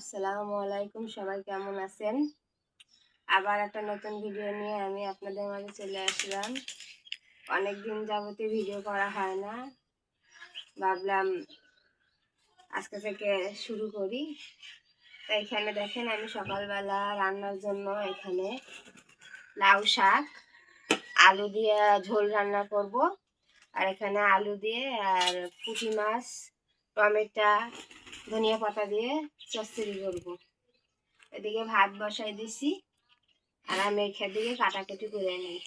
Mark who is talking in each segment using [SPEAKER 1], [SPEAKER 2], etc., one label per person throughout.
[SPEAKER 1] আসসালামু আলাইকুম, সবাই কেমন আছেন? আবার একটা নতুন ভিডিও নিয়ে আমি আপনাদের মাঝে চলে আসলাম। অনেক দিন যাবতীয় ভিডিও করা হয় না। ভাবলাম আজকে থেকে শুরু করি। তো এখানে দেখেন, আমি সকালবেলা রান্নার জন্য এখানে লাউ শাক, আলু দিয়ে ঝোল রান্না করব। আর এখানে আলু দিয়ে আর পুঁটি মাছ, টমেটো ধনিয়া পাতা দিয়ে চচ্চড়ি করব। এদিকে ভাত বসাই দিছি, আর আমি এখান থেকে কাটাকুটি করে নিই।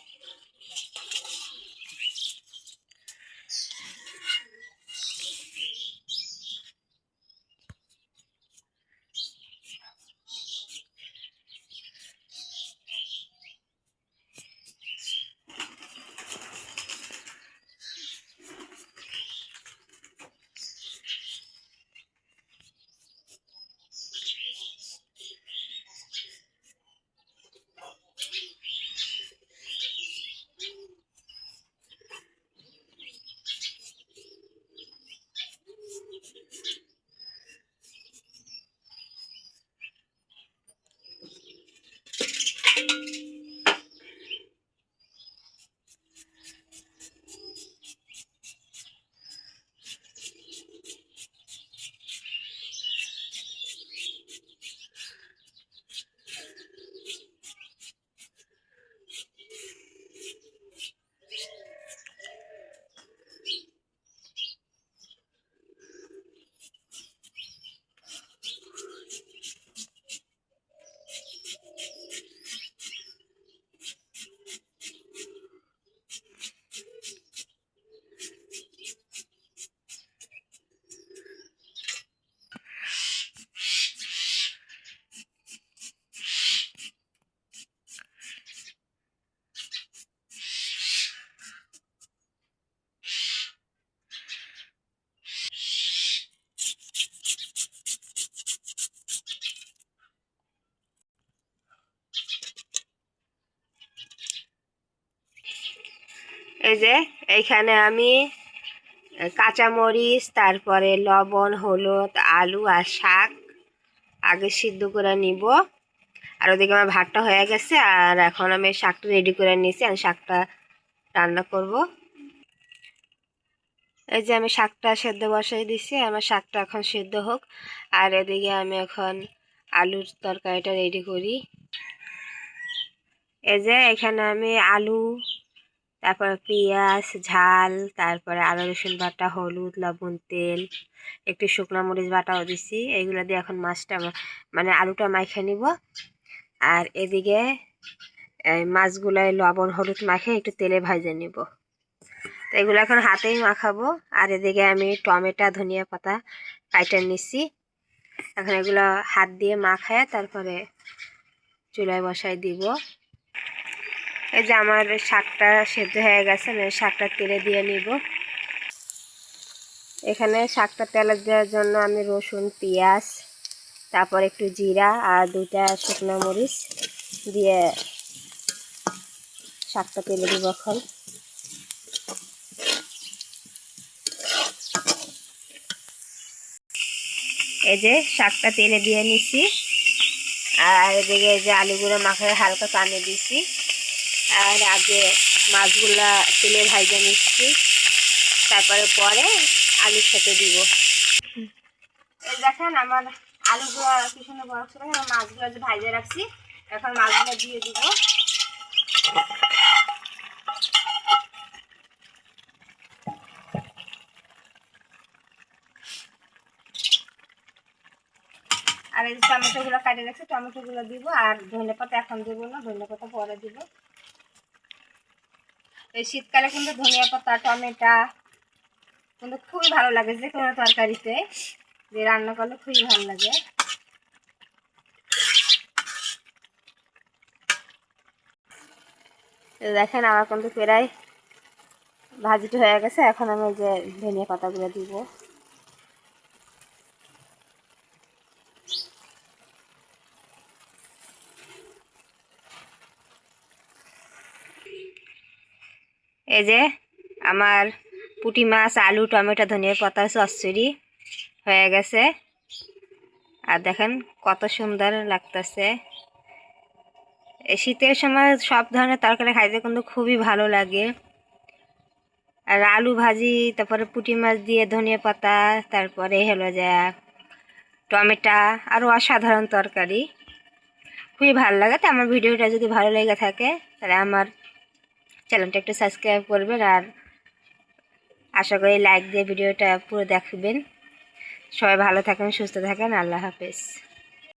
[SPEAKER 1] এই যে, এইখানে আমি কাঁচামরিচ, তারপরে লবণ, হলুদ, আলু আর শাক আগে সিদ্ধ করে নিব। আর ওদিকে আমার ভাতটা হয়ে গেছে, আর এখন আমি শাকটা রেডি করে নিয়েছি, আমি শাকটা রান্না করব। এই যে আমি শাকটা সেদ্ধ বসাই দিছি, আমার শাকটা এখন সেদ্ধ হোক। আর এদিকে আমি এখন আলুর তরকারিটা রেডি করি। এই যে, এখানে আমি আলু তারপরে পেঁয়াজ, ঝাল, তারপরে আদা, রসুন বাটা, হলুদ, লবণ, তেল, একটু শুকনো মরিচ বাটাও দিছি। এইগুলো দিয়ে এখন মাছটা মানে আলুটা মাখে নিব। আর এদিকে মাছগুলোয় লবণ, হলুদ মাখে একটু তেলে ভাজে নিব। তো এগুলো এখন হাতেই মাখাবো। আর এদিকে আমি টমেটো, ধনিয়া পাতা কাইটে নিছি। এখন এগুলো হাত দিয়ে মাখায় তারপরে চুলায় বসাই দিব। এই যে আমার শাকটা সেদ্ধ হয়ে গেছে, আমি শাকটা তেলে দিয়ে নিব। এখানে শাকটা তেলে দেওয়ার জন্য আমি রসুন, পেঁয়াজ, তারপর একটু জিরা আর দুইটা শুকনো মরিচ দিয়ে শাকটা তেলে দিব এখন। এই যে শাকটা তেলে দিয়ে নিছি। আর এদিকে যে আলুগুলো মাখায় হালকা পানি দিছি। আর আগে মাছগুলা তেলে ভাইজে নিচ্ছি তারপরে পরে আলুর সাথে দিব। দেখেন আমার আলুগুলো পিছনে বরফ ছিল মাছগুলো যে ভাইজে রাখছি, এখন মাছগুলো দিয়ে দিব। আর এই টমেটোগুলো কাটে রাখছি, টমেটোগুলো দিব, আর ধনে পাতা এখন দেবো না ধনে পাতা পরে দিব। এই শীতকালে কিন্তু ধনিয়া পাতা, টমেটা কিন্তু খুবই ভালো লাগে যে কোনো তরকারিতে। যে রান্না করলে খুবই ভালো লাগে। দেখেন আমার কিন্তু প্রায় ভাজিটা হয়ে গেছে। এখন আমি যে ধনিয়া পাতাগুলো দিব। এই যে আমার পুটি মাছ, আলু, টমেটো, ধনিয়া পাতা, চচ্চড়ি হয়ে গেছে। আর দেখেন কত সুন্দর লাগতেছে। শীতের সময় সব ধরনের তরকারি খাইতে কিন্তু খুবই ভালো লাগে। আর আলু ভাজি, তারপরে পুটি মাছ দিয়ে ধনিয়া পাতা, তারপরে হলো যা টমেটো আরও অসাধারণ তরকারি। খুবই ভালো লাগে। তো আমার ভিডিওটা যদি ভালো লেগে থাকে, তাহলে আমার চ্যানেলটা একটু সাবস্ক্রাইব করবেন আর আশা করি লাইক দিয়ে ভিডিওটা পুরো দেখবেন। সবাই ভালো থাকেন, সুস্থ থাকেন, আল্লাহ হাফেজ।